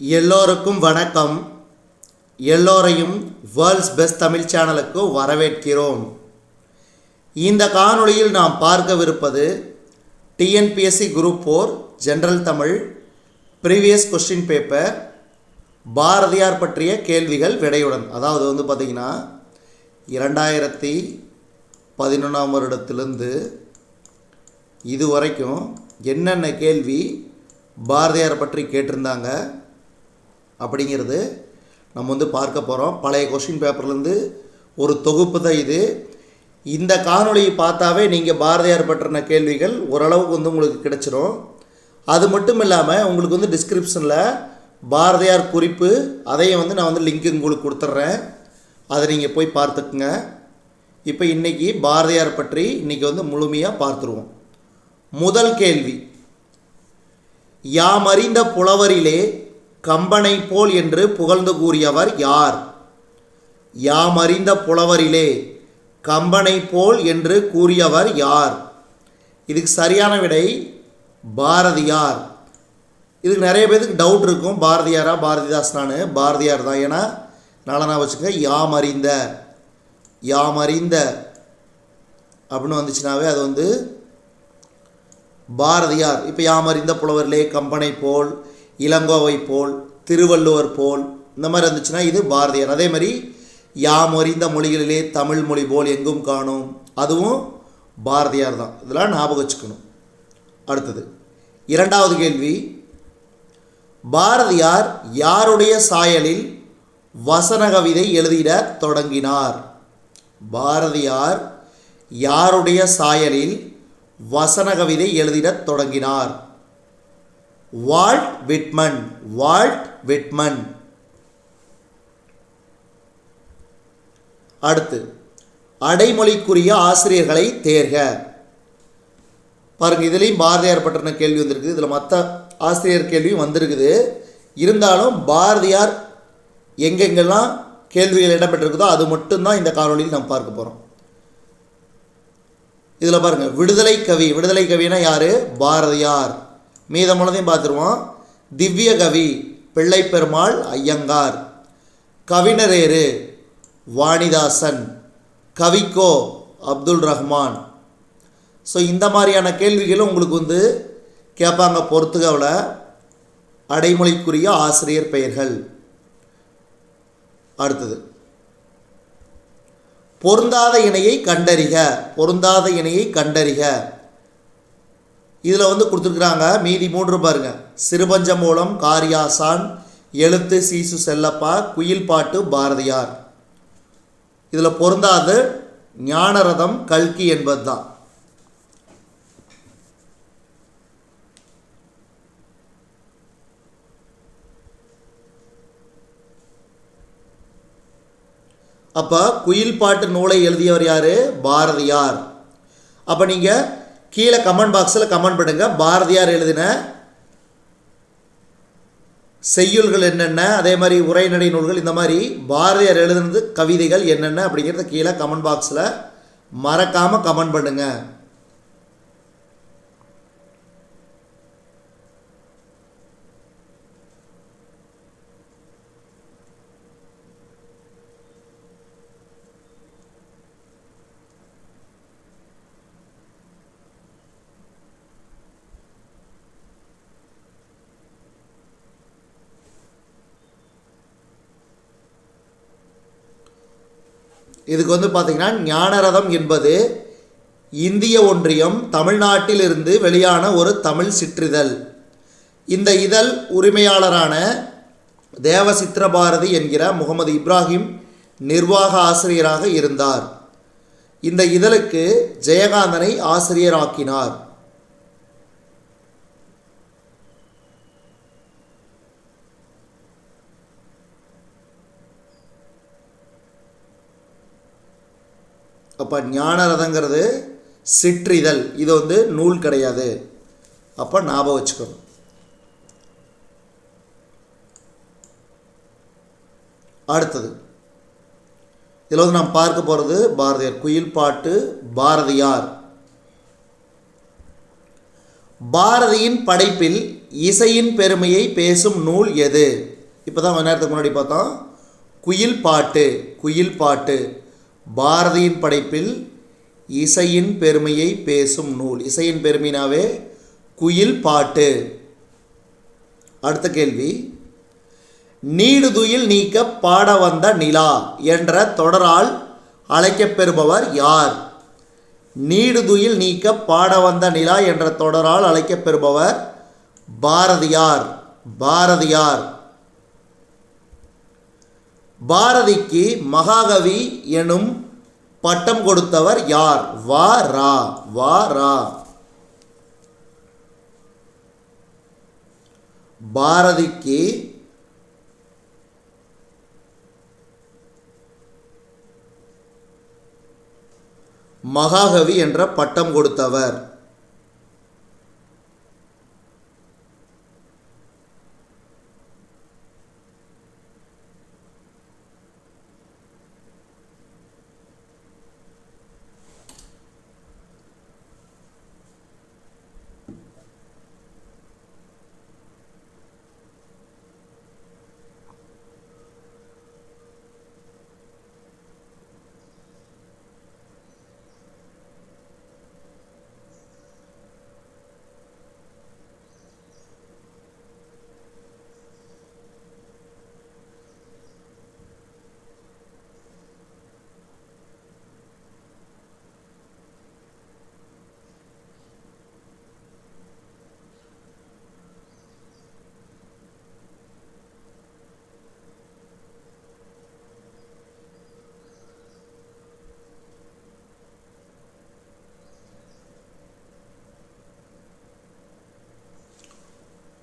எல்லோருக்கும் வணக்கம். எல்லோரையும் வேர்ல்ட்ஸ் பெஸ்ட் தமிழ் சேனலுக்கு வரவேற்கிறோம். இந்த காணொளியில் நாம் பார்க்கவிருப்பது TNPSC group four general Tamil previous question paper. Bharathiyar பற்றிய கேள்விகள் விடையுடன். அதாவது வந்து பார்த்திங்கன்னா இரண்டாயிரத்தி பதினொன்றாம் வருடத்திலிருந்து இது வரைக்கும் என்னென்ன கேள்வி பாரதியார் பற்றி கேட்டிருந்தாங்க அப்படிங்கிறது நம்ம வந்து பார்க்க போகிறோம் பழைய கொஷின் பேப்பர்லேருந்து ஒரு தொகுப்பு தான் இது. இந்த காணொளியை பார்த்தாவே நீங்கள் பாரதியார் பற்றின கேள்விகள் ஓரளவுக்கு வந்து உங்களுக்கு கிடைச்சிரும். அது மட்டும் இல்லாமல் உங்களுக்கு வந்து டிஸ்கிரிப்ஷனில் பாரதியார் குறிப்பு அதையும் வந்து நான் வந்து லிங்க் உங்களுக்கு கொடுத்துட்றேன். அதை நீங்கள் போய் பார்த்துக்குங்க. இப்போ இன்றைக்கி பாரதியார் பற்றி இன்றைக்கி வந்து முழுமையாக பார்த்துருவோம். முதல் கேள்வி. யாமறிந்த புலவரிலே கம்பனை போல் என்று புகழ்ந்து கூறியவர் யார்? யாமறிந்த புலவரிலே கம்பனை போல் என்று கூறியவர் யார்? இதுக்கு சரியான விடை பாரதியார். இதுக்கு நிறைய பேருக்கு டவுட் இருக்கும். பாரதியாரா? பாரதிதாஸ்னானு பாரதியார் தான். ஏன்னா நல்லா வச்சுக்க யாமறிந்த யாமறிந்த அப்படின்னு வந்துச்சுனாவே அது வந்து பாரதியார். இப்போ யாமறிந்த புலவரிலே கம்பனை போல் இளங்கோவை போல் திருவள்ளுவர் போல் இந்த மாதிரி இருந்துச்சுன்னா இது பாரதியார். அதே மாதிரி யாம் அறிந்த மொழிகளிலே தமிழ் மொழி போல் எங்கும் காணும். அதுவும் பாரதியார் தான். இதெல்லாம் ஞாபகம் வச்சுக்கணும். அடுத்தது இரண்டாவது கேள்வி. பாரதியார் யாருடைய சாயலில் வசன கவிதை எழுதிட தொடங்கினார்? பாரதியார் யாருடைய சாயலில் வசன கவிதை எழுதிடத் தொடங்கினார்? வால்ட் விட்மன் வால்ட் விட்மன் அடுத்து அடைமொழிக்குரிய ஆசிரியர்களை தேர்க. பாருங்க இதுலேயும் பாரதியார் பற்றின கேள்வி வந்திருக்குது. இதில் மற்ற ஆசிரியர் கேள்வியும் வந்திருக்குது. இருந்தாலும் பாரதியார் எங்கெங்கெல்லாம் கேள்விகள் இடம்பெற்றிருக்குதோ அது மட்டும்தான் இந்த காணொலியில் நம்ம பார்க்க போகிறோம் இதில் பாருங்கள் விடுதலை கவி. விடுதலை கவினா யார்? பாரதியார். மீதமுள்ளதையும் பார்த்துருவோம். திவ்ய கவி பிள்ளை பெருமாள் ஐயங்கார். கவினரேறு வாணிதாசன். கவிக்கோ அப்துல் ரஹ்மான். ஸோ இந்த மாதிரியான கேள்விகளும் உங்களுக்கு வந்து கேட்பாங்க பொறுத்துகவில் அடைமொழிக்குரிய ஆசிரியர் பெயர்கள். அடுத்தது. பொருந்தாத இணையை கண்டறிக பொருந்தாத இணையை கண்டறிக. இதில் வந்து கொடுத்துருக்குறாங்க. மீதி மூன்று பாருங்க. சிறுபஞ்ச மூலம் காரியாசான் எழுத்து சீசு செல்லப்பா குயில் பாட்டு பாரதியார். இதில் பொருந்தாது ஞானரதம் கல்கி என்பது தான் அப்போ குயில் பாட்டு நூலை எழுதியவர் யார்? பாரதியார். அப்போ நீங்கள் கீழே கமெண்ட் பாக்ஸில் கமெண்ட் பண்ணுங்க. பாரதியார் எழுதின செய்யுள்கள் என்னென்ன அதே மாதிரி உரைநடை நூல்கள் இந்த மாதிரி பாரதியார் எழுதுனது கவிதைகள் என்னென்ன அப்படிங்கிறத கீழே கமெண்ட் பாக்ஸில் மறக்காமல் கமெண்ட் பண்ணுங்கள் இதுக்கு வந்து பார்த்திங்கன்னா ஞானரதம் என்பது இந்திய ஒன்றியம் தமிழ்நாட்டிலிருந்து வெளியான ஒரு தமிழ் சிற்றிதழ். இந்த இதழ் உரிமையாளரான தேவசித்திர பாரதி என்கிற முகமது இப்ராஹிம் நிர்வாக ஆசிரியராக இருந்தார். இந்த இதழுக்கு ஜெயகாந்தனை ஆசிரியராக்கினார். அப்போ ஞானரதங்கிறது சிற்றிதழ். இது வந்து நூல் கிடையாது. அப்போ ஞாபகம் வச்சுக்கணும். அடுத்தது. இதில் வந்து நாம் பார்க்க போகிறது பாரதியார். குயில் பாட்டு பாரதியார். பாரதியின் படைப்பில் இசையின் பெருமையை பேசும் நூல் எது? இப்போ தான் கொஞ்ச நேரத்துக்கு முன்னாடி பார்த்தோம். குயில் பாட்டு குயில் பாட்டு. பாரதியின் படைப்பில் இசையின் பெருமையை பேசும் நூல். இசையின் பெருமைனாவே குயில் பாட்டு. அடுத்த கேள்வி. நீடுதுயில் நீக்க பாட வந்த நிலா என்ற தொடரால் அழைக்கப்பெறுபவர் யார்? நீடுதுயில் நீக்க பாட வந்த நிலா என்ற தொடரால் அழைக்கப்பெறுபவர் பாரதியார். பாரதியார். பாரதிக்கு மகாகவி எனும் பட்டம் கொடுத்தவர் யார்? வா ரா வா ரா. பாரதிக்கு மகாகவி என்ற பட்டம் கொடுத்தவர்.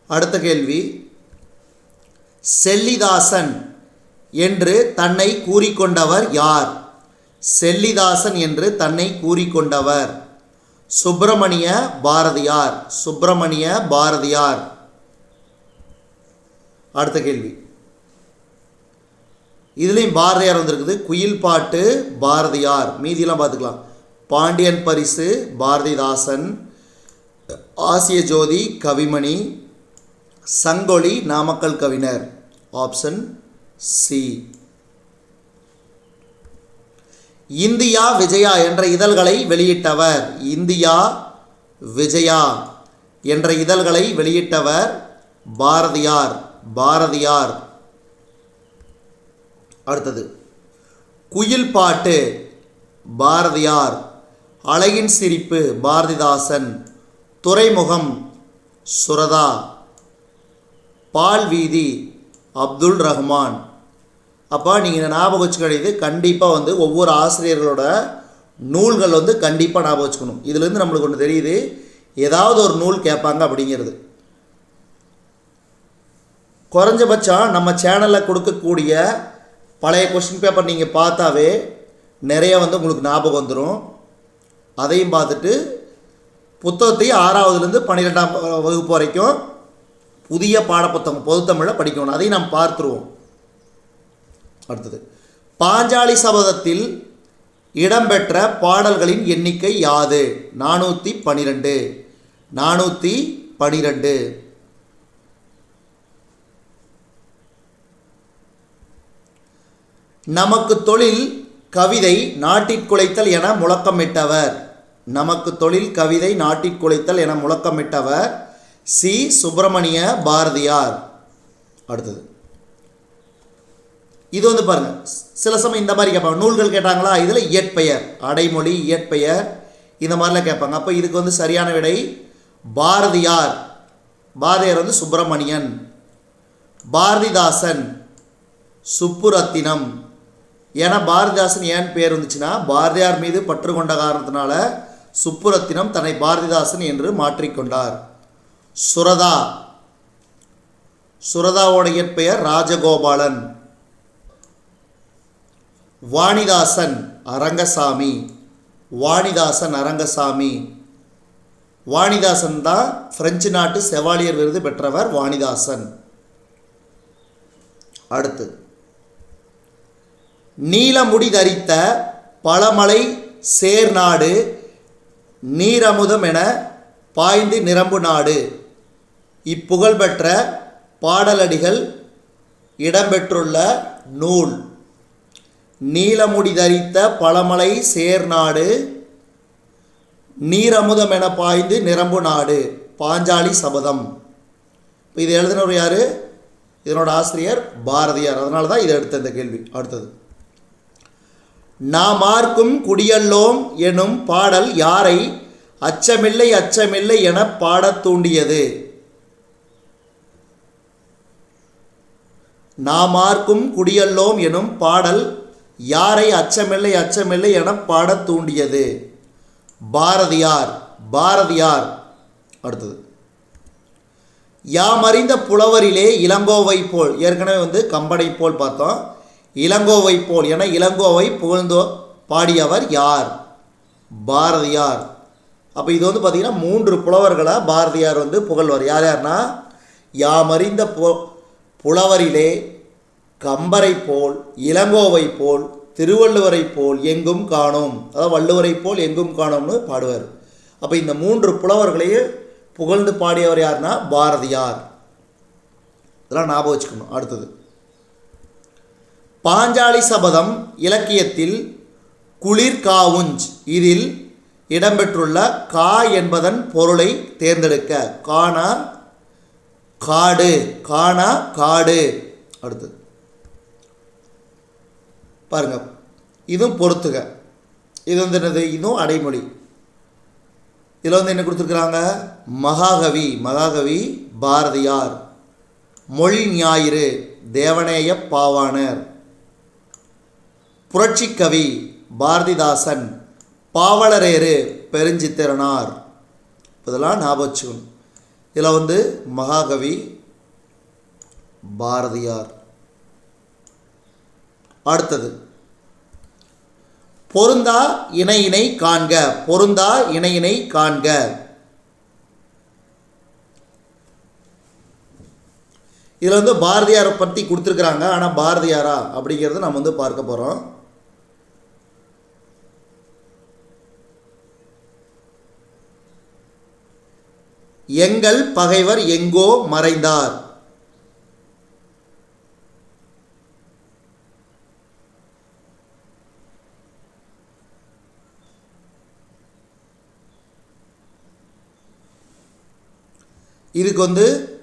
அடுத்த கேள்வி. செல்லிதாசன் என்று தன்னை கூறிக்கொண்டவர் யார்? செல்லிதாசன் என்று தன்னை கூறிக்கொண்டவர் சுப்பிரமணிய பாரதியார். சுப்பிரமணிய பாரதியார். அடுத்த கேள்வி. இதுலேயும் பாரதியார் வந்திருக்குது. குயில் பாட்டு பாரதியார். மீதியெல்லாம் பார்த்துக்கலாம். பாண்டியன் பரிசு பாரதிதாசன். ஆசிய ஜோதி கவிமணி சங்கொலி நாமக்கல் கவிஞர். ஆப்ஷன் சி இந்தியா விஜயா என்ற இதழ்களை வெளியிட்டவர் இந்தியா விஜயா என்ற இதழ்களை வெளியிட்டவர் பாரதியார் பாரதியார். அடுத்தது குயில் பாட்டு பாரதியார். அழகின் சிரிப்பு பாரதிதாசன். துறைமுகம் சுரதா. பால் வீதி அப்துல் ரஹ்மான். அப்போ நீங்கள் ஞாபகம் வச்சுக்கிறது கண்டிப்பாக வந்து ஒவ்வொரு ஆசிரியர்களோட நூல்கள் வந்து கண்டிப்பாக ஞாபகம் வச்சுக்கணும். இதுலேருந்து நம்மளுக்கு ஒன்று தெரியுது. ஏதாவது ஒரு நூல் கேட்பாங்க அப்படிங்கிறது. குறைஞ்சபட்சம் நம்ம சேனலில் கொடுக்கக்கூடிய பழைய கொஸ்டின் பேப்பர் நீங்கள் பார்த்தாவே நிறைய வந்து உங்களுக்கு ஞாபகம் வந்துடும் அதையும் பார்த்துட்டு புத்தகத்தையும் ஆறாவதுலேருந்து பன்னிரெண்டாம் வகுப்பு வரைக்கும் புதிய பாடப்புத்தகம் பொதுத்தமிழை படிக்கணும். அதை நாம் பார்த்துருவோம். அடுத்தது பாஞ்சாலி சபதத்தில் இடம்பெற்ற பாடல்களின் எண்ணிக்கை யாது? நானூற்றி பனிரெண்டு. நானூற்றி பனிரெண்டு. நமக்கு தொழில் கவிதை நாட்டிற்குலைத்தல் என முழக்கமிட்டவர். நமக்கு தொழில் கவிதை நாட்டிற்குலைத்தல் என முழக்கமிட்டவர். சி. சுப்பிரமணிய பாரதியார். அடுத்தது. இது வந்து பாருங்க. சில சமயம் இந்த மாதிரி கேட்பாங்க. நூல்கள் கேட்டாங்களா? இதில் இயற்பெயர். அடைமொழி இயற்பெயர். இந்த மாதிரிலாம் கேட்பாங்க. அப்போ இதுக்கு வந்து சரியான விடை பாரதியார். பாரதியார் வந்து சுப்பிரமணியன். பாரதிதாசன். சுப்புரத்தினம். ஏன்னா பாரதிதாசன் ஏன் பேர் வந்துச்சுன்னா பாரதியார் மீது பற்று கொண்ட காரணத்தினால சுப்புரத்தினம் தன்னை பாரதிதாசன் என்று மாற்றிக்கொண்டார். சுரதா. சுரதாவோட இயற்பெயர் ராஜகோபாலன். வாணிதாசன் அரங்கசாமி. வாணிதாசன் அரங்கசாமி. வாணிதாசன் தான் பிரெஞ்சு நாட்டு செவாலியர் விருது பெற்றவர் வாணிதாசன். அடுத்து. நீலமுடி தரித்த பழமலை சேர்நாடு நீரமுதம் என பாய்ந்து நிரம்பு நாடு. இப்புகழ்பெற்ற பாடலடிகள் இடம்பெற்றுள்ள நூல். நீலமுடி தரித்த பழமலை சேர்நாடு நீரமுதம் என பாய்ந்து நிரம்பு நாடு பாஞ்சாலி சபதம். இப்போ இது எழுதினவர் யார்? இதனோட ஆசிரியர் பாரதியார். அதனால தான் இதை எடுத்த இந்த கேள்வி. அடுத்தது. நாம் நாமார்க்கும் குடியல்லோம் எனும் பாடல் யாரை அச்சமில்லை அச்சமில்லை என பாடத் தூண்டியது? நாமார்க்கும் குடியல்லோம் எனும் பாடல் யாரை அச்சமில்லை அச்சமில்லை என பாடத் தூண்டியது. பாரதியார் பாரதியார். அடுத்தது. யாமறிந்த புலவரிலே இளங்கோவை போல் ஏற்கனவே வந்து கம்பனை போல் பார்த்தோம். இளங்கோவை போல் என இளங்கோவை புகழ்ந்தோ பாடியவர் யார்? பாரதியார். அப்போ இது வந்து பார்த்திங்கன்னா மூன்று புலவர்களாக பாரதியார் வந்து புகழ்வார். யார் யார்னா? யாமறிந்த பு புலவரிலே கம்பரை போல் இளங்கோவை போல் திருவள்ளுவரை போல் எங்கும் காணோம். அதாவது வள்ளுவரை போல் எங்கும் காணோம்னு பாடுவார். அப்போ இந்த மூன்று புலவர்களையே புகழ்ந்து பாடியவர் யாருன்னா பாரதியார். இதெல்லாம் ஞாபகம் வச்சுக்கணும். அடுத்தது. பாஞ்சாலி சபதம் இலக்கியத்தில் குளிர் காவுஞ்ச் இதில் இடம்பெற்றுள்ள கா என்பதன் பொருளை தேர்ந்தெடுக்க. கானா காடு. காணா காடு. அடுத்தது. பாருங்க. இதுவும் பொறுத்துக. இது வந்து என்னது? இதுவும் அடைமொழி. இதில் வந்து என்ன கொடுத்துருக்குறாங்க? மகாகவி. மகாகவி பாரதியார். மொழி ஞாயிறு. தேவநேய பாவாணர். புரட்சிக்கவி பாரதிதாசன். பாவலரேறு. பெருஞ்சித்திரனார். இதெல்லாம் ஞாபகம் வச்சுக்கணும். இதில் வந்து மகாகவி பாரதியார். அடுத்தது பொருந்தா இணையினை காண்க பொருந்தா இணையினை காண்க. இதில் வந்து பாரதியாரை பற்றி கொடுத்துருக்குறாங்க ஆனால் பாரதியாரா அப்படிங்கிறத நம்ம வந்து பார்க்க போகிறோம் எங்கள் பகைவர் எங்கோ மறைந்தார். இதுக்கு வந்து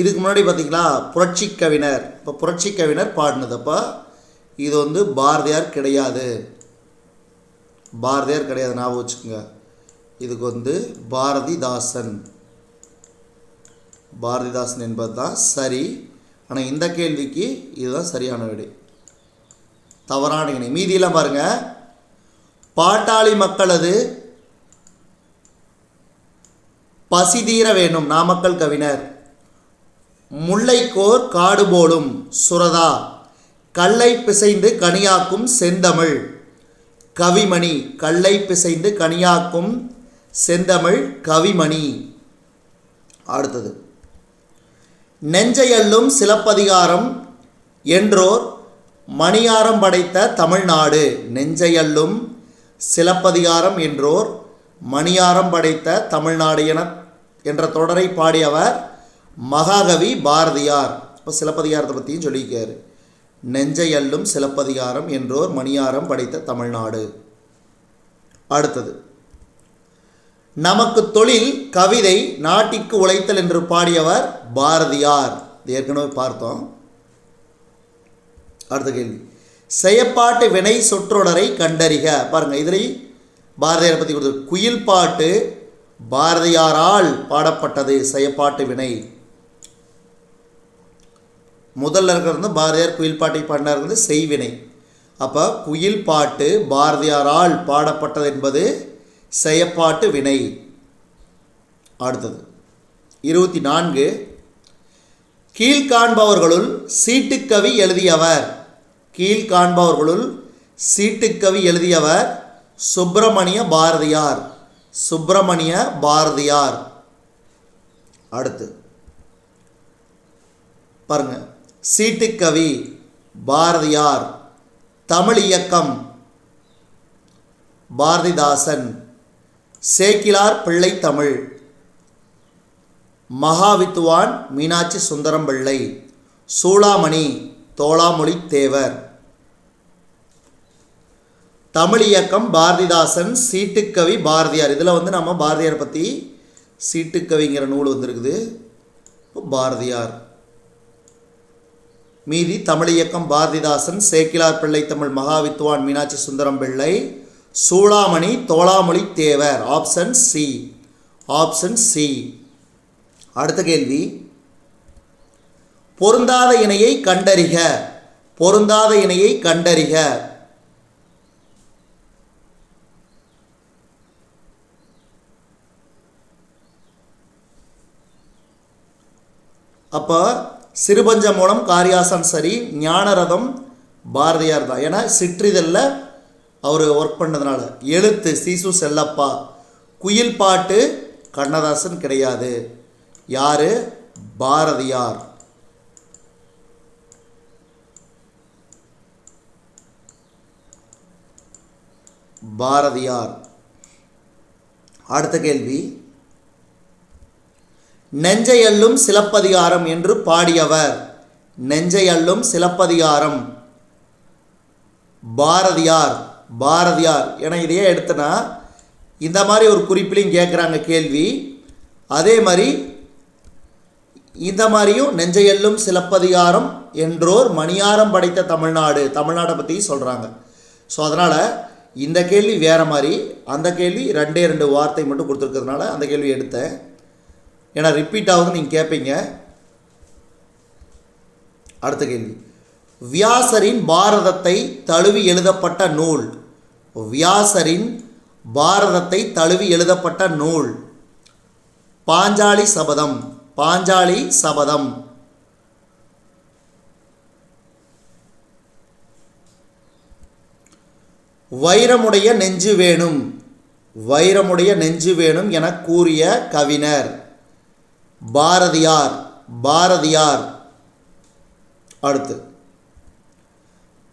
இதுக்கு முன்னாடி பார்த்திங்களா புரட்சி கவிஞர். இப்போ புரட்சி கவிஞர் பாடினதப்போ இது வந்து பாரதியார் கிடையாது. பாரதியார் கிடையாது. ஞாபகம் வச்சுக்கோங்க. இதுக்கு வந்து பாரதிதாசன். பாரதிதாசன் என்பது தான் சரி. ஆனால் இந்த கேள்விக்கு இதுதான் சரியான விடை. தவறான இணை. மீதியெல்லாம் பாருங்க. பாட்டாளி மக்களது பசிதீர வேணும் நாமக்கல் கவிஞர். முல்லைக்கோர் காடு போலும் சுரதா. கல்லை பிசைந்து கனியாக்கும் செந்தமிழ். கவிமணி கல்லை பிசைந்து கனியாக்கும் செந்தமிழ் கவிமணி. அடுத்தது. நெஞ்சையல்லும் சிலப்பதிகாரம் என்றோர் மணியாரம் படைத்த தமிழ்நாடு. நெஞ்சையல்லும் சிலப்பதிகாரம் என்றோர் மணியாரம் படைத்த தமிழ்நாடு என என்ற தொடரை பாடியவர் மகாகவி பாரதியார். இப்போ சிலப்பதிகாரத்தை பற்றியும் சொல்லியிருக்காரு. நெஞ்சையல்லும் சிலப்பதிகாரம் என்றோர் மணியாரம் படைத்த தமிழ்நாடு. அடுத்தது. நமக்கு தொழில் கவிதை நாட்டிற்கு உழைத்தல் என்று பாடியவர் பாரதியார். ஏற்கனவே பார்த்தோம். அடுத்த கேள்வி. செயப்பாட்டு வினை சொற்றொடரை கண்டறிக. பாருங்க இதில் பாரதியாரை பற்றி கொடுத்து குயில் பாட்டு பாரதியாரால் பாடப்பட்டது செயப்பாட்டு வினை. முதல்ல இருக்கிறது பாரதியார் குயில் பாட்டை பாடினார் வந்து செய்வினை. அப்போ குயில் பாட்டு பாரதியாரால் பாடப்பட்டது என்பது செயப்பாட்டு வினை. அடுத்தது. இருபத்தி நான்கு கீழ்காண்பவர்களுள் சீட்டுக்கவி எழுதியவர். கீழ்காண்பவர்களுள் சீட்டுக்கவி எழுதியவர் சுப்பிரமணிய பாரதியார். சுப்பிரமணிய பாரதியார். அடுத்து. பாருங்கள் சீட்டுக்கவி பாரதியார். தமிழ் இயக்கம். பாரதிதாசன். சேக்கிலார் பிள்ளை தமிழ். மகாவித்துவான் மீனாட்சி சுந்தரம் பிள்ளை சூளாமணி தோளாமொழி தேவர். தமிழ் இயக்கம் பாரதிதாசன் சீட்டுக்கவி பாரதியார். இதில் வந்து நம்ம பாரதியார் பற்றி சீட்டுக்கவிங்கிற நூல் வந்திருக்குது. பாரதியார். மீதி தமிழ் இயக்கம் பாரதிதாசன் சேக்கிலார் பிள்ளை Tamil மகாவித்துவான் Meenakshi Sundaram Pillai Choolamani Tholamozhi Thevar option C option C அடுத்த கேள்வி. பொருந்தாத இணையை கண்டறிக. பொருந்தாத இணையை கண்டறிக. அப்போ சிறுபஞ்ச மூலம் காரியாசன் சரி ஞானரதம் பாரதியார் தான். ஏன்னா சிற்றிதழில் அவர் ஒர்க் பண்ணதுனால. எழுத்து சீசு செல்லப்பா. குயில் பாட்டு கண்ணதாசன் கிடையாது. யார்? பாரதியார். பாரதியார். அடுத்த கேள்வி. நெஞ்சையல்லும் சிலப்பதிகாரம் என்று பாடியவர். நெஞ்சையல்லும் சிலப்பதிகாரம். பாரதியார் பாரதியார் என இதையே எடுத்தனா இந்த மாதிரி ஒரு குறிப்பிலையும் கேட்குறாங்க கேள்வி. அதே மாதிரி இந்த மாதிரியும் நெஞ்சையல்லும் சிலப்பதிகாரம் என்றோர் மணியாரம் படைத்த தமிழ்நாடு தமிழ்நாட்டை பற்றி சொல்கிறாங்க ஸோ அதனால் இந்த கேள்வி வேறு மாதிரி அந்த கேள்வி ரெண்டே ரெண்டு வார்த்தை மட்டும் கொடுத்துருக்கிறதுனால அந்த கேள்வி எடுத்தேன். ஏன்னா ரிப்பீட் ஆகுதுன்னு நீங்கள் கேட்பீங்க அடுத்த கேள்வி. வியாசரின் பாரதத்தை தழுவி எழுதப்பட்ட நூல். வியாசரின் பாரதத்தை தழுவி எழுதப்பட்ட நூல். பாஞ்சாலி சபதம். பாஞ்சாலி சபதம். வைரமுடைய நெஞ்சு வேணும். வைரமுடைய நெஞ்சு வேணும் என கூறிய கவிஞர். பாரதியார் பாரதியார். அடுத்து.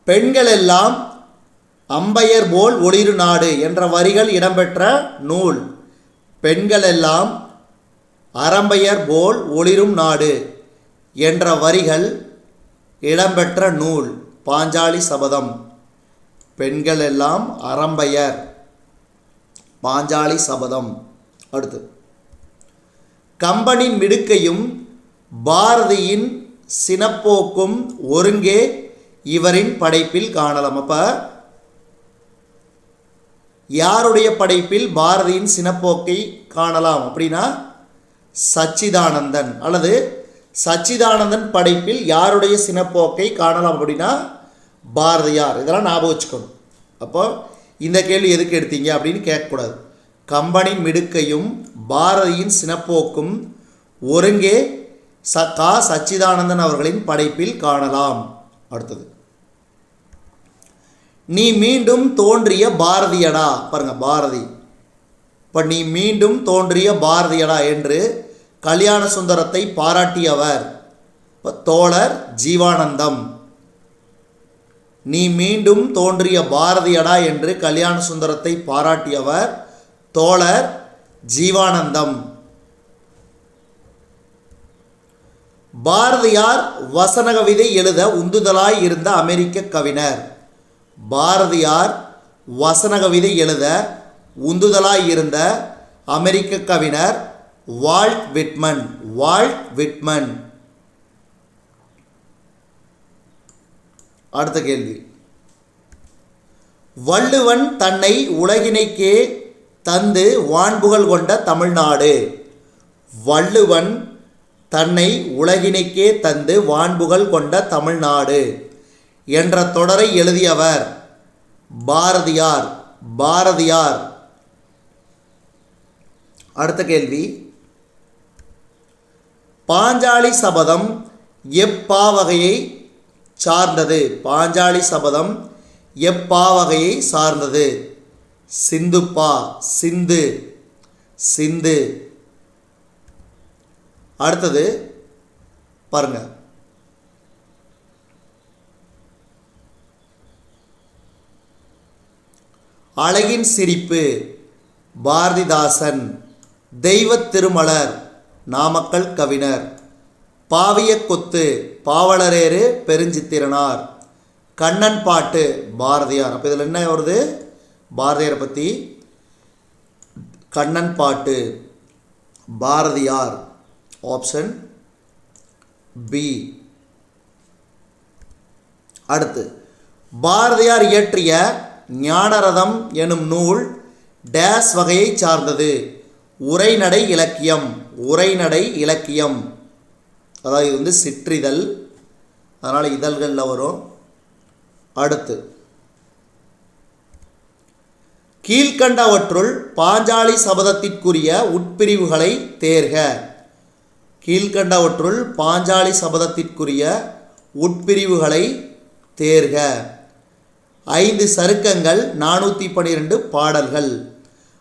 பெண்கள் எல்லாம் அம்பையர் போல் ஒளிரு நாடு என்ற வரிகள் இடம்பெற்ற நூல். பெண்கள் எல்லாம் அரம்பையர் போல் ஒளிரும் நாடு என்ற வரிகள் இடம்பெற்ற நூல். பாஞ்சாலி சபதம். பெண்கள் எல்லாம் அரம்பையர். பாஞ்சாலி சபதம். அடுத்து. கம்பனின் மிடுக்கையும் பாரதியின் சினப்போக்கும் ஒருங்கே இவரின் படைப்பில் காணலாம். அப்போ யாருடைய படைப்பில் பாரதியின் சினப்போக்கை காணலாம்? அப்படின்னா சச்சிதானந்தன். அல்லது சச்சிதானந்தன் படைப்பில் யாருடைய சினப்போக்கை காணலாம் அப்படின்னா பாரதியார். இதெல்லாம் ஞாபகம் வச்சுக்கணும். அப்போ இந்த கேள்வி எதுக்கு எடுத்தீங்க அப்படின்னு கேட்கக்கூடாது. கம்பனின் மிடுக்கையும் பாரதியின் சினப்போக்கும் ஒருங்கே ச கா சச்சிதானந்தன் அவர்களின் படைப்பில் காணலாம். அடுத்தது. நீ மீண்டும் தோன்றிய பாரதியடா. பாருங்க பாரதி. இப்போ நீ மீண்டும் தோன்றிய பாரதியடா என்று கல்யாண சுந்தரத்தை பாராட்டியவர் இப்போ தோழர் ஜீவானந்தம். நீ மீண்டும் தோன்றிய பாரதியடா என்று கல்யாண சுந்தரத்தை பாராட்டியவர் தோழர் ஜீவானந்தம். பாரதியார் வசனகவிதை எழுத உந்துதலாய் இருந்த அமெரிக்க கவிஞர். பாரதியார் வசனகவிதை எழுத உந்துதலாய் இருந்த அமெரிக்க கவிஞர் வால்ட் விட்மன் வால்ட் விட்மன். அடுத்த கேள்வி. வள்ளுவன் தன்னை உலகினைக்கே தந்து வான்புகழ் கொண்ட தமிழ்நாடு. வள்ளுவன் தன்னை உலகினைக்கே தந்து வான்புகழ் கொண்ட தமிழ்நாடு என்ற தொடரை எழுதியவர் பாரதியார். பாரதியார். அடுத்த கேள்வி. பாஞ்சாலி சபதம் எப்பாவகையை சார்ந்தது? பாஞ்சாலி சபதம் எப்பாவகையை சார்ந்தது? சிந்துப்பா சிந்து சிந்து. அடுத்தது பாருங்க. அழகின் சிரிப்பு பாரதிதாசன் தெய்வத் திருமலர் நாமக்கல் கவிஞர். பாவிய கொத்து பாவலரேறு பெருஞ்சித்திரனார். கண்ணன் பாட்டு பாரதியார். அப்போ இதில் என்ன வருது? பாரதியாரை பற்றி கண்ணன் பாட்டு. பாரதியார். ஆப்ஷன் பி அடுத்து பாரதியார் இயற்றிய ஞானரதம் எனும் நூல் டேஸ் வகையை சார்ந்தது. உரைநடை இலக்கியம் உரைநடை இலக்கியம். அதாவது இது வந்து சிற்றிதழ். அதனால் இதழ்களில் வரும். அடுத்து கீழ்கண்டவற்றுள் பாஞ்சாலி சபதத்திற்குரிய உட்பிரிவுகளை தேர்க. கீழ்கண்டவற்றுள் பாஞ்சாலி சபதத்திற்குரிய உட்பிரிவுகளை தேர்க. ஐந்து சருக்கங்கள் நானூற்றி பன்னிரெண்டு பாடல்கள்.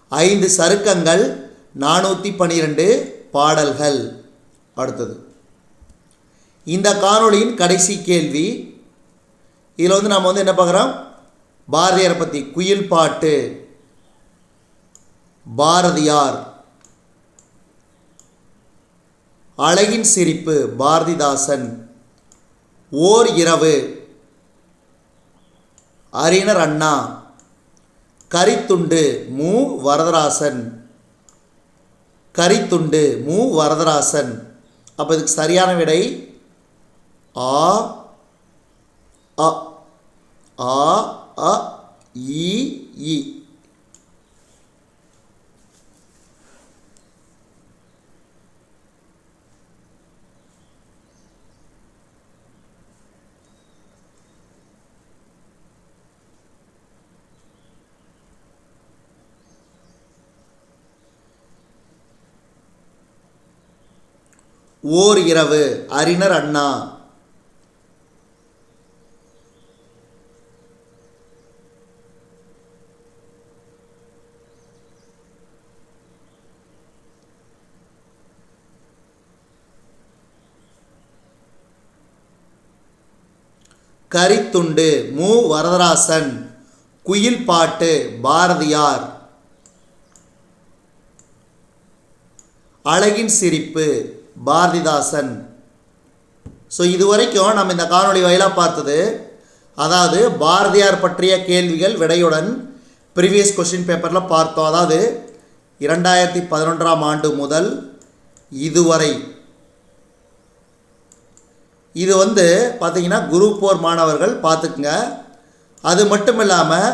ஐந்து சருக்கங்கள் நானூற்றி பன்னிரெண்டு பாடல்கள். அடுத்தது. இந்த காணொளியின் கடைசி கேள்வி. இதில் வந்து நம்ம வந்து என்ன பார்க்குறோம்? பாரதியார் பற்றி குயில் பாட்டு. பாரதியார். அழகின் சிரிப்பு பாரதிதாசன். ஓர் இரவு. அறிஞர் அண்ணா. கரித்துண்டு மு. வரதராசன். கரித்துண்டு மு. வரதராசன். அப்போ இதுக்கு சரியான விடை? ஆ அ ஆ அ இ ஓர் இரவு அறிஞர் அண்ணா. கரித்துண்டு மு. வரதராசன். குயில் பாட்டு பாரதியார். அழகின் சிரிப்பு. பாரதிதாசன். ஸோ இது வரைக்கும் நம்ம இந்த காணொளி வாயிலாக பார்த்தது அதாவது பாரதியார் பற்றிய கேள்விகள் விடையுடன் ப்ரீவியஸ் கொஷின் பேப்பரில் பார்த்தோம். அதாவது இரண்டாயிரத்தி பதினொன்றாம் ஆண்டு முதல் இதுவரை. இது வந்து பார்த்தீங்கன்னா குரூப் ஃபோர் மாணவர்கள் பார்த்துக்குங்க. அது மட்டும் இல்லாமல்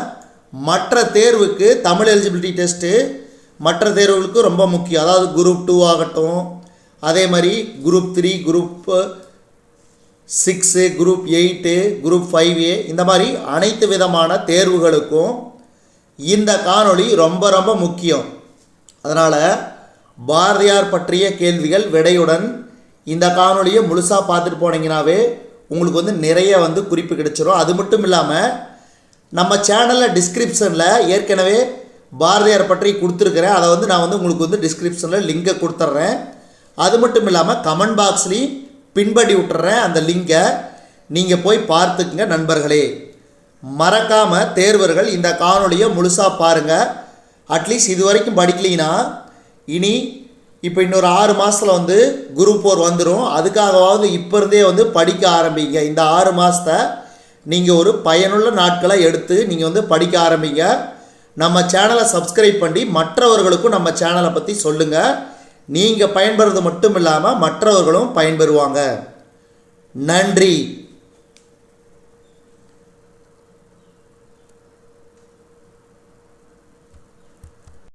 மற்ற தேர்வுக்கு தமிழ் எலிஜிபிலிட்டி டெஸ்ட்டு மற்ற தேர்வுகளுக்கு ரொம்ப முக்கியம். அதாவது குரூப் டூ ஆகட்டும் அதே மாதிரி group three group six group eight group five A இந்த மாதிரி அனைத்து விதமான தேர்வுகளுக்கும் இந்த காணொளி ரொம்ப ரொம்ப முக்கியம். அதனால் பாரதியார் பற்றிய கேள்விகள் விடையுடன் இந்த காணொலியை முழுசாக பார்த்துட்டு போனீங்கன்னாவே உங்களுக்கு வந்து நிறைய வந்து குறிப்பு கிடைச்சிரும். அது மட்டும் இல்லாமல் நம்ம சேனலில் டிஸ்கிரிப்ஷனில் ஏற்கனவே பாரதியார் பற்றி கொடுத்துருக்குறேன். அதை வந்து நான் வந்து உங்களுக்கு வந்து டிஸ்கிரிப்ஷனில் லிங்கை கொடுத்துட்றேன் அது மட்டும் இல்லாமல் கமெண்ட் பாக்ஸ்லேயும் பின்படி விட்டுறேன் அந்த லிங்கை நீங்கள் போய் பார்த்துக்குங்க நண்பர்களே. மறக்காமல் தேர்வர்கள் இந்த காணொலியை முழுசாக பாருங்கள் அட்லீஸ்ட் இது வரைக்கும் படிக்கலினா இனி இப்போ இன்னொரு ஆறு மாதத்தில் வந்து குரூப் ஃபோர் வந்துடும் அதுக்காகவாவது இப்போ இருந்தே வந்து படிக்க ஆரம்பிங்க. இந்த ஆறு மாதத்தை நீங்கள் ஒரு பயனுள்ள நாட்களை எடுத்து நீங்கள் வந்து படிக்க ஆரம்பிங்க. நம்ம சேனலை சப்ஸ்கிரைப் பண்ணி மற்றவர்களுக்கும் நம்ம சேனலை பற்றி சொல்லுங்கள் நீங்கள் பயன்பெறது மட்டும் இல்லாமல் மற்றவர்களும் பயன்பெறுவாங்க. நன்றி.